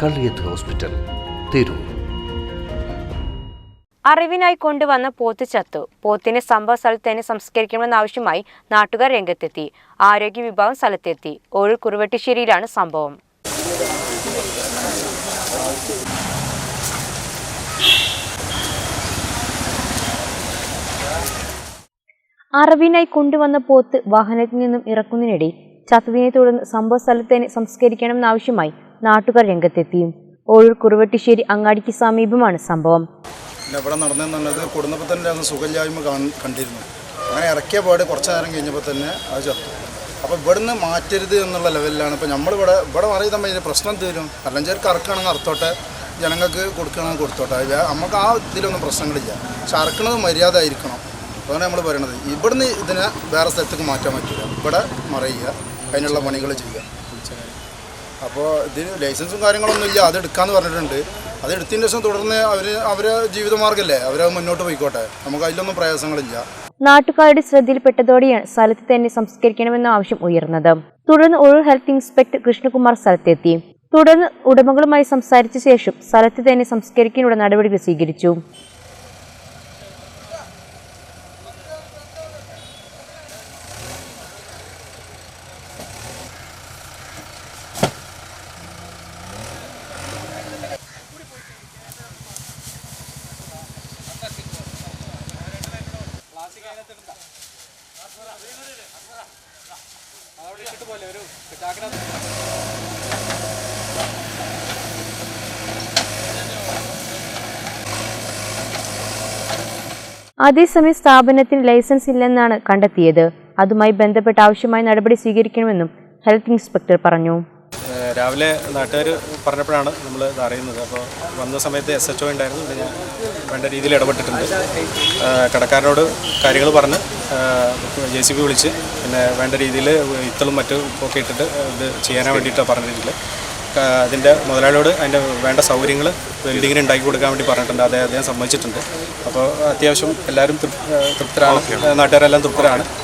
Kalliyath hospital Tirur. അറിവിനായി കൊണ്ടുവന്ന പോത്ത് ചത്തു. പോത്തിനെ സംഭവ സ്ഥലത്ത് തന്നെ സംസ്കരിക്കണമെന്നാവശ്യമായി നാട്ടുകാർ രംഗത്തെത്തി. ആരോഗ്യ വിഭാഗം സ്ഥലത്തെത്തി. ഒഴു കുറുവട്ടിശ്ശേരിയിലാണ് സംഭവം. അറിവിനായി കൊണ്ടുവന്ന പോത്ത് വാഹനത്തിൽ നിന്നും ഇറക്കുന്നതിനിടെ ചത്തതിനെ തുടർന്ന് സംഭവ സ്ഥലത്ത് തന്നെ സംസ്കരിക്കണമെന്നാവശ്യമായി നാട്ടുകാർ രംഗത്തെത്തി. ഓഴൂർ കുറുവട്ടിശ്ശേരി അങ്ങാടിക്ക് സമീപമാണ് സംഭവം. പിന്നെ ഇവിടെ നടന്നത് കുടുംബത്തിൽ തന്നെ സുഖമില്ലായ്മ കണ്ടിരുന്നു. അങ്ങനെ ഇറക്കിയ പാട് കുറച്ച് നേരം കഴിഞ്ഞപ്പോൾ തന്നെ അത് ചത്തു. അപ്പോൾ ഇവിടുന്ന് മാറ്റരുത് എന്നുള്ള ലെവലിലാണ്. ഇപ്പോൾ നമ്മളിവിടെ ഇവിടെ പറയുമ്പോൾ ഇതിന് പ്രശ്നം തീരും അല്ലെങ്കിൽ ഇറക്കണമെന്ന് അറുത്തോട്ടെ ജനങ്ങൾക്ക് കൊടുക്കണമെന്ന് കൊടുത്തോട്ടെ. നമുക്ക് ആ ഇതിലൊന്നും പ്രശ്നങ്ങളില്ല. പക്ഷെ അറക്കണത് മര്യാദ ആയിരിക്കണം അതാണ് നമ്മൾ പറയണത്. ഇവിടുന്ന് ഇതിനെ വേറെ സ്ഥലത്തേക്ക് മാറ്റാൻ പറ്റില്ല. ഇവിടെ മറയുക അതിനുള്ള പണികൾ ചെയ്യുക. അപ്പോൾ ഇതിന് ലൈസൻസും കാര്യങ്ങളൊന്നും ഇല്ല. അത് എടുക്കാമെന്ന് പറഞ്ഞിട്ടുണ്ട്. അത് എടുത്തതിന് ശേഷം തുടർന്ന് അവർ അവരെ ജീവിതമാർഗമല്ലേ അവരത് മുന്നോട്ട് പോയിക്കോട്ടെ. നമുക്ക് അതിലൊന്നും പ്രയാസങ്ങളില്ല. നാട്ടുകാരുടെ ശ്രദ്ധയിൽപ്പെട്ടതോടെയാണ് സ്ഥലത്ത് തന്നെ സംസ്കരിക്കണമെന്ന ആവശ്യം ഉയർന്നത്. തുടർന്ന് ഒഴൂർ ഹെൽത്ത് ഇൻസ്പെക്ടർ കൃഷ്ണകുമാർ സ്ഥലത്തെത്തി. തുടർന്ന് ഉടമകളുമായി സംസാരിച്ച ശേഷം സ്ഥലത്ത് തന്നെ സംസ്കരിക്കാനുള്ള നടപടികൾ സ്വീകരിച്ചു. അതേസമയം സ്ഥാപനത്തിന് ലൈസൻസ് ഇല്ലെന്നാണ് കണ്ടെത്തിയത്. അതുമായി ബന്ധപ്പെട്ട് ആവശ്യമായ നടപടി സ്വീകരിക്കണമെന്നും ഹെൽത്ത് ഇൻസ്പെക്ടർ പറഞ്ഞു. രാവിലെ നാട്ടുകാർ പറഞ്ഞപ്പോഴാണ് നമ്മൾ ഇത് അറിയുന്നത്. അപ്പോൾ വന്ന സമയത്ത് എസ് എച്ച് ഒ ഉണ്ടായിരുന്നു. പിന്നെ ഞാൻ വേണ്ട രീതിയിൽ ഇടപെട്ടിട്ടുണ്ട്. കടക്കാരനോട് കാര്യങ്ങൾ പറഞ്ഞ് ജെ സി ബി വിളിച്ച് പിന്നെ വേണ്ട രീതിയിൽ ഇത്തളും മറ്റും ഒക്കെ ഇട്ടിട്ട് ഇത് ചെയ്യാനാ വേണ്ടിയിട്ടാണ് പറഞ്ഞിട്ടുള്ളത് അതിന്റെ മുതലാളിയോട് അതിന്റെ വേണ്ട സൗകര്യങ്ങൾ ബിൽഡിങ്ങിന് ഉണ്ടാക്കി കൊടുക്കാൻ വേണ്ടി പറഞ്ഞിട്ടുണ്ട്. അതേ അദ്ദേഹം സമ്മതിച്ചിട്ടുണ്ട്. അപ്പോൾ അത്യാവശ്യം എല്ലാവരും തൃപ്തരാണ്. നാട്ടുകാരെല്ലാം തൃപ്തരാണ്.